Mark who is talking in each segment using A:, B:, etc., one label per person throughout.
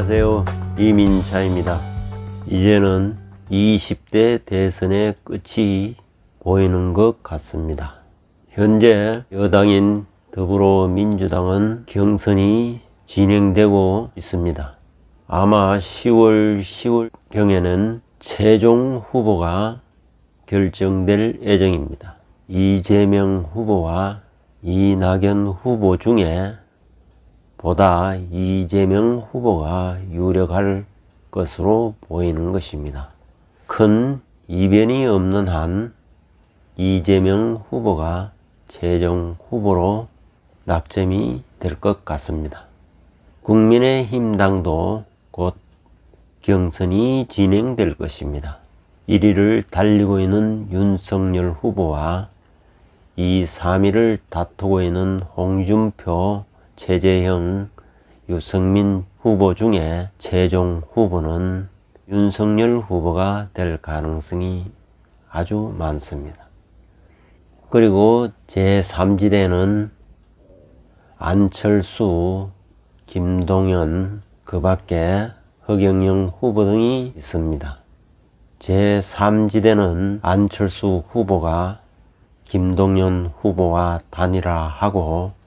A: 안녕하세요. 이민차입니다. 이제는 20대 대선의 끝이 보이는 것 같습니다. 현재 여당인 더불어민주당은 경선이 진행되고 있습니다. 아마 10월, 10월 경에는 최종 후보가 결정될 예정입니다. 이재명 후보와 이낙연 후보 중에 보다 이재명 후보가 유력할 것으로 보이는 것입니다. 큰 이변이 없는 한 이재명 후보가 최종 후보로 낙점이 될 것 같습니다. 국민의힘 당도 곧 경선이 진행될 것입니다. 1위를 달리고 있는 윤석열 후보와 2, 3위를 다투고 있는 홍준표, 최재형, 유승민 후보 중에 최종 후보는 윤석열 후보가 될 가능성이 아주 많습니다. 그리고 제3지대는 안철수, 김동연, 그 밖에 허경영 후보 등이 있습니다. 제3지대는 안철수 후보가 김동연 후보와 단일화하고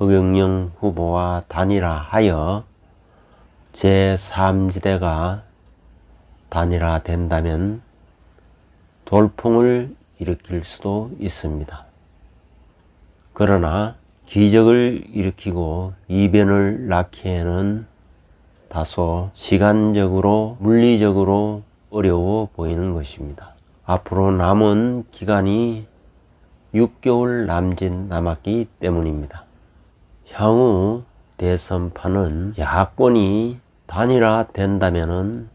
A: 허경영 후보와 단일화하여 제3지대가 단일화된다면 돌풍을 일으킬 수도 있습니다. 그러나 기적을 일으키고 이변을 낳기에는 다소 시간적으로 물리적으로 어려워 보이는 것입니다. 앞으로 남은 기간이 6개월 남짓 남았기 때문입니다. 향후 대선판은 야권이 단일화된다면은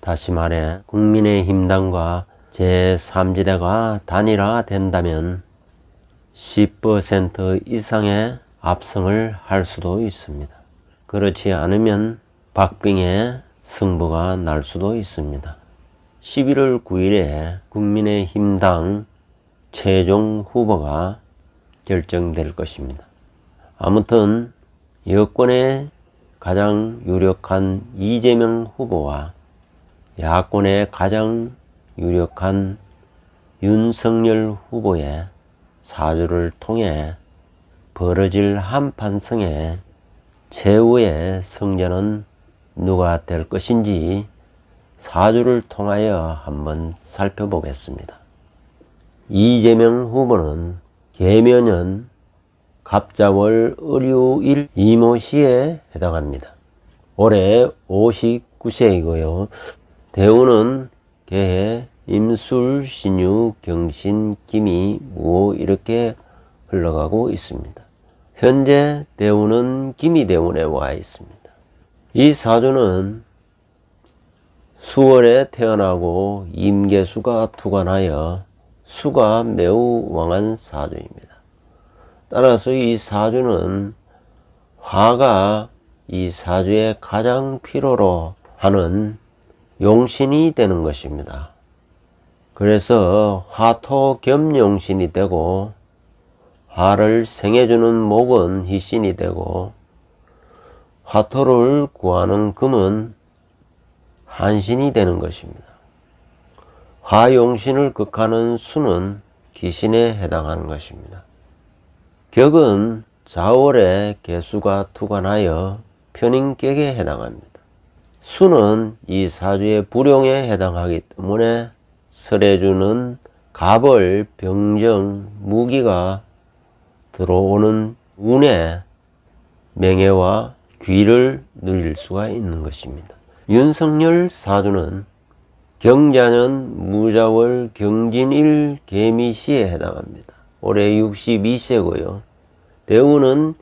A: 다시 말해 국민의힘당과 제3지대가 단일화된다면 10% 이상의 압승을 할 수도 있습니다. 그렇지 않으면 박빙의 승부가 날 수도 있습니다. 11월 9일에 국민의힘당 최종 후보가 결정될 것입니다. 아무튼 여권의 가장 유력한 이재명 후보와 야권의 가장 유력한 윤석열 후보의 사주를 통해 벌어질 한판승의 최후의 승자는 누가 될 것인지 사주를 통하여 한번 살펴보겠습니다. 이재명 후보는 개면연 갑자월 을유일 이모시에 해당합니다. 올해 59세이고요. 대우는 개해 임술 신유 경신 기미 무호 이렇게 흘러가고 있습니다. 현재 대우는 기미대운에 와 있습니다. 이 사주는 수월에 태어나고 임계수가 투관하여 수가 매우 왕한 사주입니다. 따라서 이 사주는 화가 이 사주의 가장 필요로 하는 용신이 되는 것입니다. 그래서 화토 겸용신이 되고 화를 생해주는 목은 희신이 되고 화토를 구하는 금은 한신이 되는 것입니다. 화용신을 극하는 수는 기신에 해당하는 것입니다. 격은 자월에 개수가 투관하여 편인격에 해당합니다. 수는 이 사주의 불용에 해당하기 때문에 설해주는 갑을 병정 무기가 들어오는 운에 명예와 귀를 누릴 수가 있는 것입니다. 윤석열 사주는 경자년 무자월 경진일 개미시에 해당합니다. 올해 62세고요. 대우는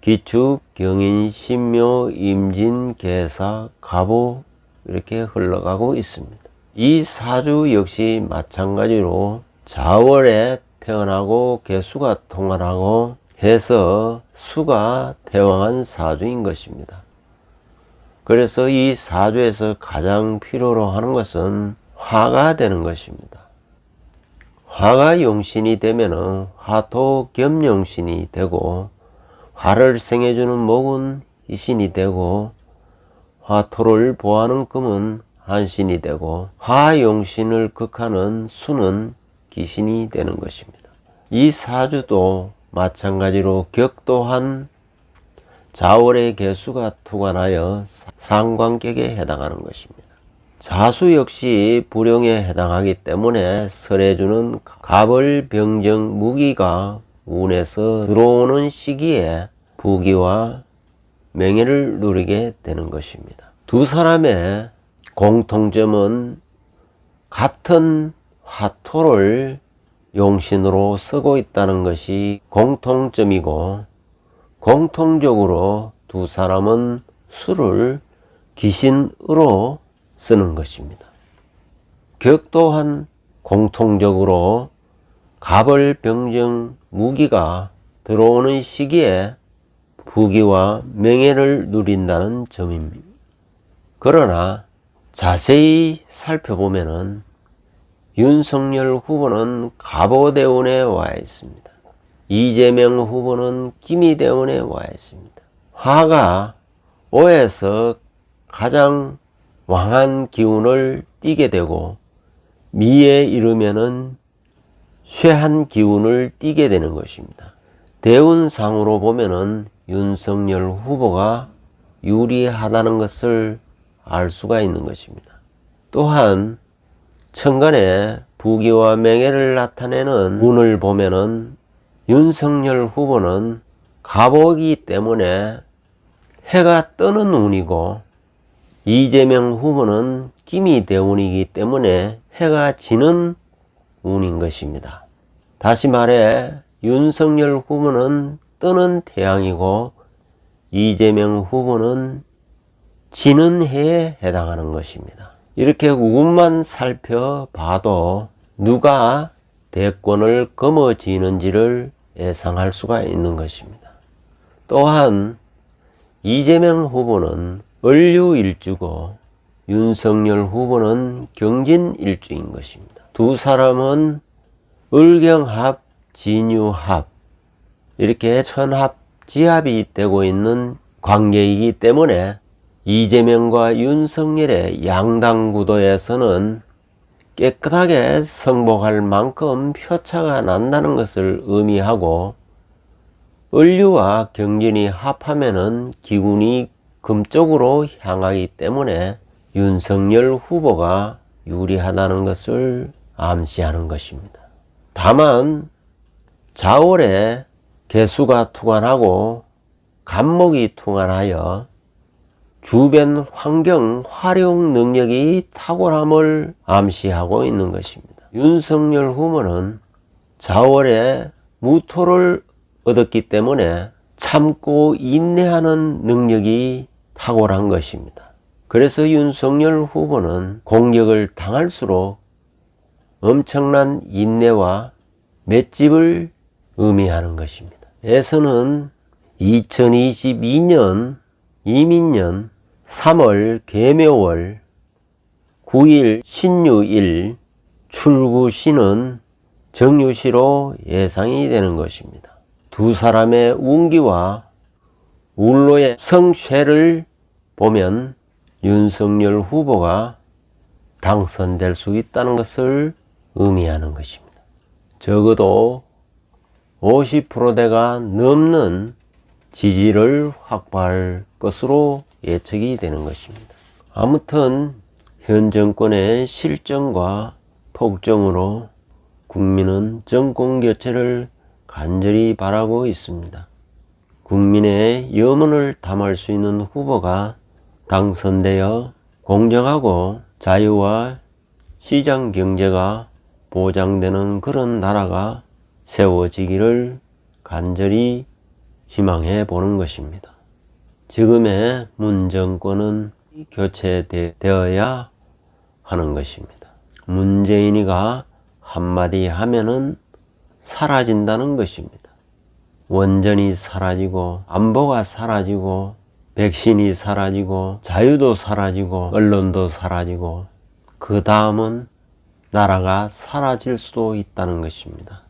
A: 기축, 경인, 신묘, 임진, 개사, 갑오 이렇게 흘러가고 있습니다. 이 사주 역시 마찬가지로 자월에 태어나고 개수가 통할하고 해서 수가 태왕한 사주인 것입니다. 그래서 이 사주에서 가장 필요로 하는 것은 화가 되는 것입니다. 화가 용신이 되면 화토 겸용신이 되고 화를 생해주는 목은 이신이 되고 화토를 보하는 금은 한신이 되고 화용신을 극하는 수는 기신이 되는 것입니다. 이 사주도 마찬가지로 격도한 자월의 개수가 투관하여 상관격에 해당하는 것입니다. 자수 역시 불용에 해당하기 때문에 설해주는 갑을 병정 무기가 운에서 들어오는 시기에 부귀와 명예를 누리게 되는 것입니다. 두 사람의 공통점은 같은 화토를 용신으로 쓰고 있다는 것이 공통점이고 공통적으로 두 사람은 수를 귀신으로 쓰는 것입니다. 격도한 공통적으로 갑을 병정 무기가 들어오는 시기에 부귀와 명예를 누린다는 점입니다. 그러나 자세히 살펴보면은 윤석열 후보는 가보대운에 와 있습니다. 이재명 후보는 기미대운에 와 있습니다. 화가 오에서 가장 왕한 기운을 띠게 되고 미에 이르면은 쇠한 기운을 띠게 되는 것입니다. 대운상으로 보면은 윤석열 후보가 유리하다는 것을 알 수가 있는 것입니다. 또한 천간에 부귀와 명예를 나타내는 운을 보면은 윤석열 후보는 갑오기 때문에 해가 뜨는 운이고 이재명 후보는 김이 대운이기 때문에 해가 지는 운인 것입니다. 다시 말해 윤석열 후보는 뜨는 태양이고 이재명 후보는 지는 해에 해당하는 것입니다. 이렇게 운만 살펴봐도 누가 대권을 거머쥐는지를 예상할 수가 있는 것입니다. 또한 이재명 후보는 을류 일주고 윤석열 후보는 경진 일주인 것입니다. 두 사람은 을경합, 진유합 이렇게 천합, 지합이 되고 있는 관계이기 때문에 이재명과 윤석열의 양당 구도에서는 깨끗하게 승복할 만큼 표차가 난다는 것을 의미하고 을류와 경진이 합하면은 기운이 금 쪽으로 향하기 때문에 윤석열 후보가 유리하다는 것을 암시하는 것입니다. 다만 자월에 개수가 투관하고 간목이 투관하여 주변 환경 활용 능력이 탁월함을 암시하고 있는 것입니다. 윤석열 후보는 자월에 무토를 얻었기 때문에 참고 인내하는 능력이 탁월한 것입니다. 그래서 윤석열 후보는 공격을 당할수록 엄청난 인내와 맷집을 의미하는 것입니다. 에서는 2022년 이민년 3월 개묘월 9일 신유일 출구시는 정유시로 예상이 되는 것입니다. 두 사람의 운기와 울로의 성쇠를 보면 윤석열 후보가 당선될 수 있다는 것을 의미하는 것입니다. 적어도 50%대가 넘는 지지를 확보할 것으로 예측이 되는 것입니다. 아무튼 현 정권의 실정과 폭정으로 국민은 정권 교체를 간절히 바라고 있습니다. 국민의 염원을 담을 수 있는 후보가 당선되어 공정하고 자유와 시장 경제가 보장되는 그런 나라가 세워지기를 간절히 희망해 보는 것입니다. 지금의 문정권은 교체되어야 하는 것입니다. 문재인이가 한마디 하면은 사라진다는 것입니다. 원전이 사라지고 안보가 사라지고 백신이 사라지고 자유도 사라지고 언론도 사라지고 그 다음은 나라가 사라질 수도 있다는 것입니다.